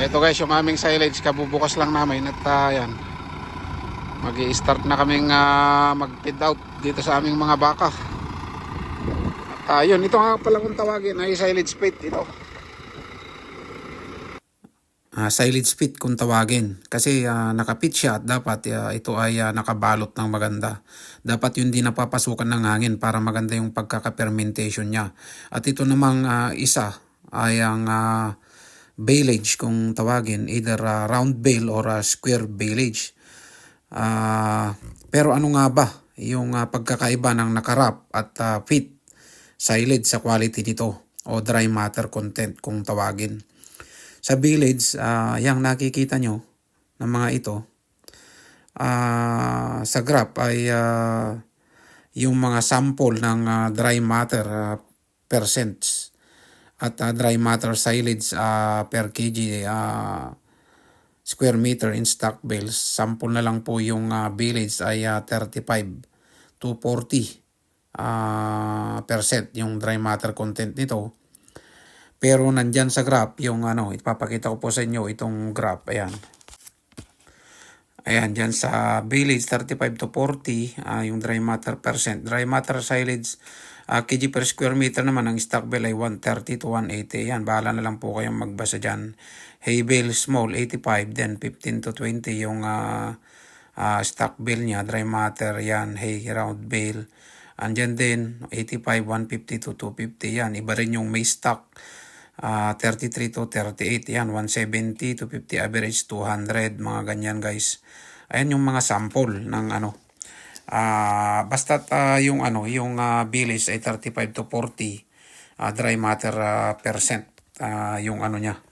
Ito guys, yung aming silage, kabubukas lang namin at uh, yan. mag start na kaming uh, mag-feed out dito sa aming mga baka. At uh, ito nga pala kung tawagin ay silage pit ito. Uh, silage pit kung tawagin kasi uh, nakapit siya at dapat uh, ito ay uh, nakabalot ng maganda. Dapat yun din napapasukan ng hangin para maganda yung pagkaka-fermentation niya. At ito namang uh, isa ay ang uh, bailage kung tawagin, either uh, round bale or uh, square bailage. Uh, pero ano nga ba yung uh, pagkakaiba ng nakarap at uh, fit silage sa quality nito o dry matter content kung tawagin. Sa village, uh, yung nakikita nyo ng mga ito, uh, sa graph ay uh, yung mga sample ng uh, dry matter uh, percents at uh, dry matter silage uh, per kg uh, square meter in stock bales. Sample na lang po yung uh, village ay uh, 35 to 40 uh, percent yung dry matter content nito. Pero nandyan sa graph yung ano, ipapakita ko po sa inyo itong graph. Ayan. Ayan, dyan sa village 35 to 40 uh, yung dry matter percent. Dry matter silage uh, kg per square meter naman ang stock bale ay 130 to 180. Yan, bahala na lang po kayong magbasa dyan. Hay bale small 85, then 15 to 20 yung uh, uh, stock bale niya. Dry matter yan, hay round bale. Andyan din 85, 150 to 250 yan. Iba rin yung may stock. Uh, 33 to 38 yan 170 to 50 average 200 mga ganyan guys ayan yung mga sample ng ano uh, basta uh, yung ano yung uh, bilis ay 35 to 40 uh, dry matter uh, percent uh, yung ano niya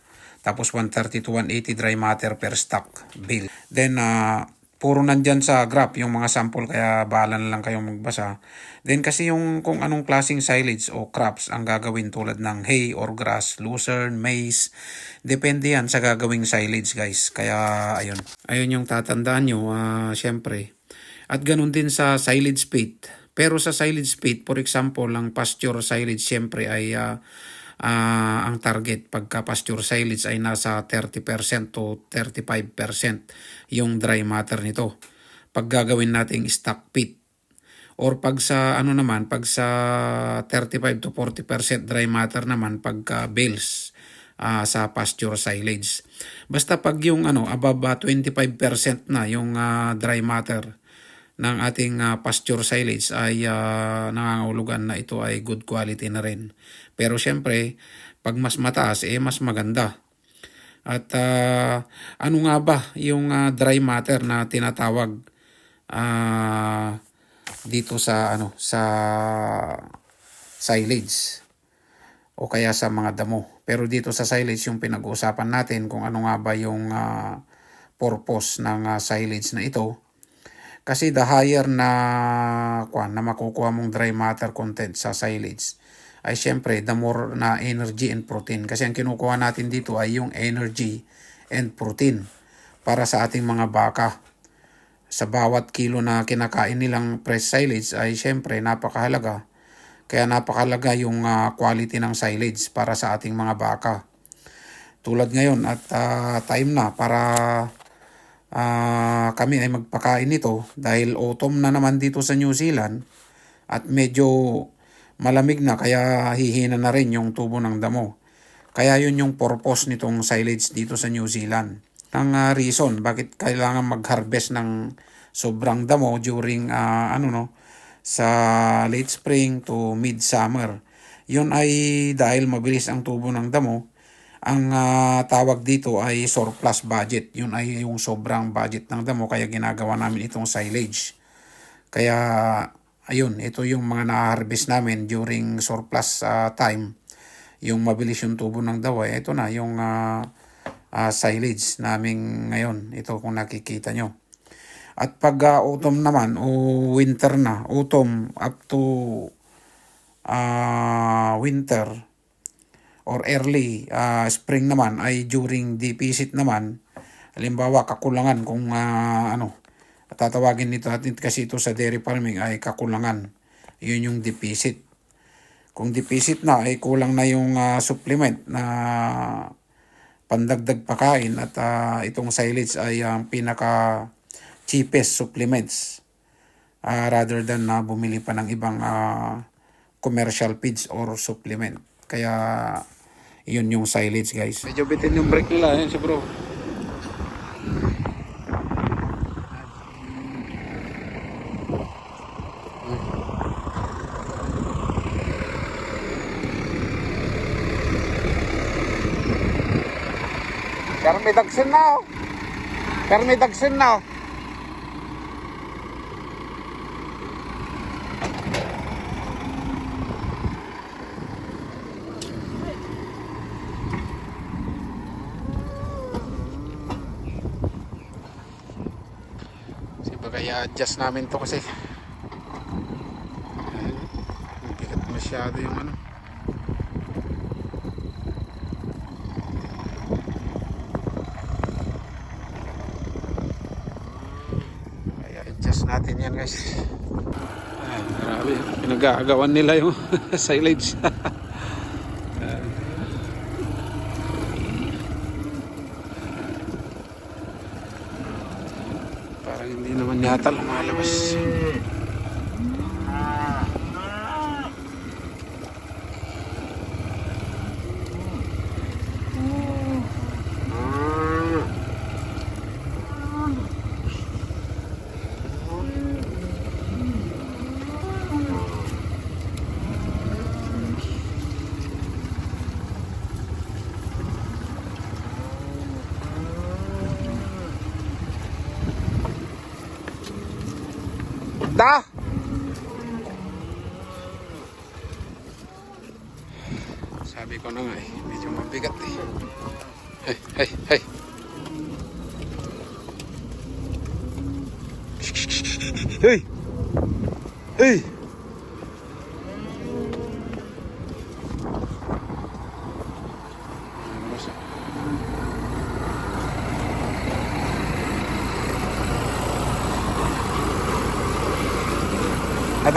tapos 130 to 180 dry matter per stock bill then uh, puro nandyan sa graph yung mga sample kaya bahala na lang kayong magbasa. Then kasi yung kung anong klaseng silage o crops ang gagawin tulad ng hay or grass, lucerne, maize, depende yan sa gagawing silage guys. Kaya ayun, ayun yung tatandaan nyo, uh, syempre. At ganun din sa silage pit. Pero sa silage pit, for example, ang pasture silage syempre ay uh, uh, ang target pagka pasture silage ay nasa 30% to 35% yung dry matter nito. Pag gagawin nating stock pit or pag sa ano naman pag sa 35 to 40% dry matter naman pagka bales uh, sa pasture silage. Basta pag yung ano above uh, 25% na yung uh, dry matter ng ating uh, pasture silage ay uh, nangangahulugan na ito ay good quality na rin. Pero syempre, pag mas mataas, eh mas maganda. At uh, ano nga ba yung uh, dry matter na tinatawag uh, dito sa ano sa silage o kaya sa mga damo. Pero dito sa silage yung pinag-uusapan natin kung ano nga ba yung uh, purpose ng uh, silage na ito kasi the higher na kwan na makukuha mong dry matter content sa silage ay syempre the more na energy and protein. Kasi ang kinukuha natin dito ay yung energy and protein para sa ating mga baka. Sa bawat kilo na kinakain nilang fresh silage ay syempre napakahalaga. Kaya napakahalaga yung uh, quality ng silage para sa ating mga baka. Tulad ngayon at uh, time na para uh, kami ay magpakain nito dahil autumn na naman dito sa New Zealand at medyo malamig na kaya hihina na rin yung tubo ng damo. Kaya yun yung purpose nitong silage dito sa New Zealand. Ang uh, reason bakit kailangan mag-harvest ng sobrang damo during uh, ano no sa late spring to mid-summer. Yun ay dahil mabilis ang tubo ng damo ang uh, tawag dito ay surplus budget. Yun ay yung sobrang budget ng damo kaya ginagawa namin itong silage. Kaya ayun, ito yung mga na-harvest namin during surplus uh, time. Yung mabilis yung tubo ng dawa. Ito na yung uh, uh, silage namin ngayon. Ito kung nakikita nyo. At pag uh, autumn naman o winter na, autumn up to uh, winter, or early uh, spring naman ay during deficit naman. Halimbawa kakulangan kung uh, ano tatawagin nito natin kasi ito sa dairy farming ay kakulangan. Yun yung deficit. Kung deficit na ay kulang na yung uh, supplement na pandagdag pakain at ah, itong silage ay ang pinaka cheapest supplements. Ah, rather than na bumili pa ng ibang ah, commercial feeds or supplement. Kaya yun yung silage guys. Medyo bitin yung brake nila, yun si bro. Pero may dagsin na oh. Pero may dagsin na oh. Kasi baka i-adjust namin to kasi Ayun, bigat masyado yung ano Kaya adjust natin yan guys. Ay, grabe. Pinag-aagawan nila yung silage. naman yata lumalabas. Da! Sabi ko na nga eh, medyo mabigat eh. Hey, hey, hey. Hey! Hey!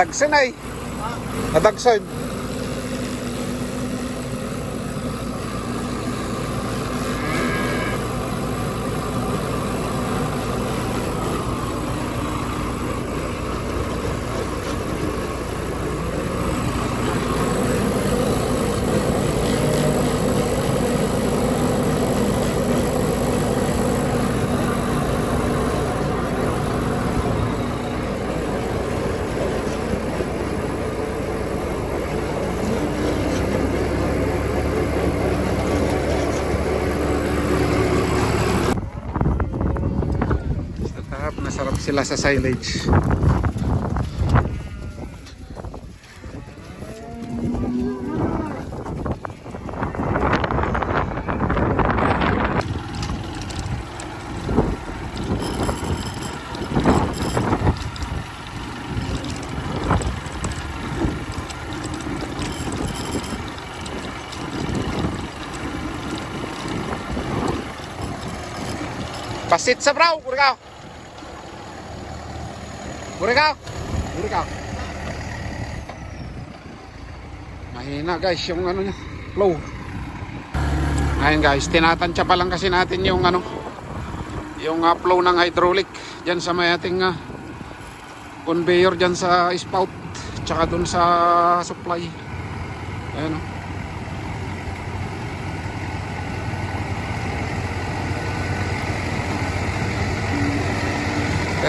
Nadagsan ay. Nadagsan. Sarap na sarap sila sa silage. Pasit sa braw, kurgaw. Kurgaw. Kurgaw. Mahina guys yung ano niya, flow. Ayun guys, tinatansya pa lang kasi natin yung ano, yung uh, flow ng hydraulic diyan sa may ating uh, conveyor diyan sa spout tsaka dun sa supply. Ayun oh.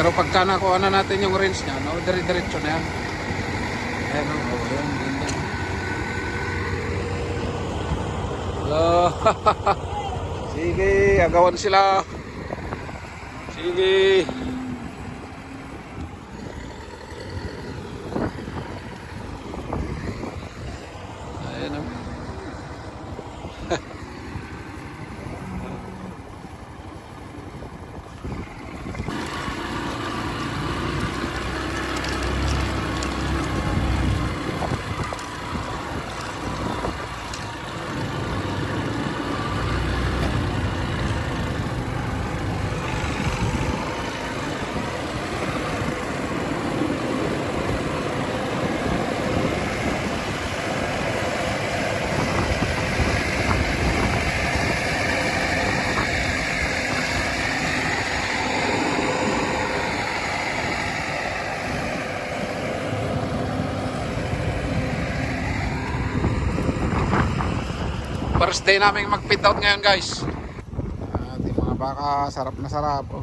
Pero pagka nakuha na natin yung range niya, no, dire-diretso na yan. Ayan o, oh, yan, ganda. Hello. Sige, agawan sila. Sige. First day namin mag-pit out ngayon guys. At yung mga baka sarap na sarap. Oh.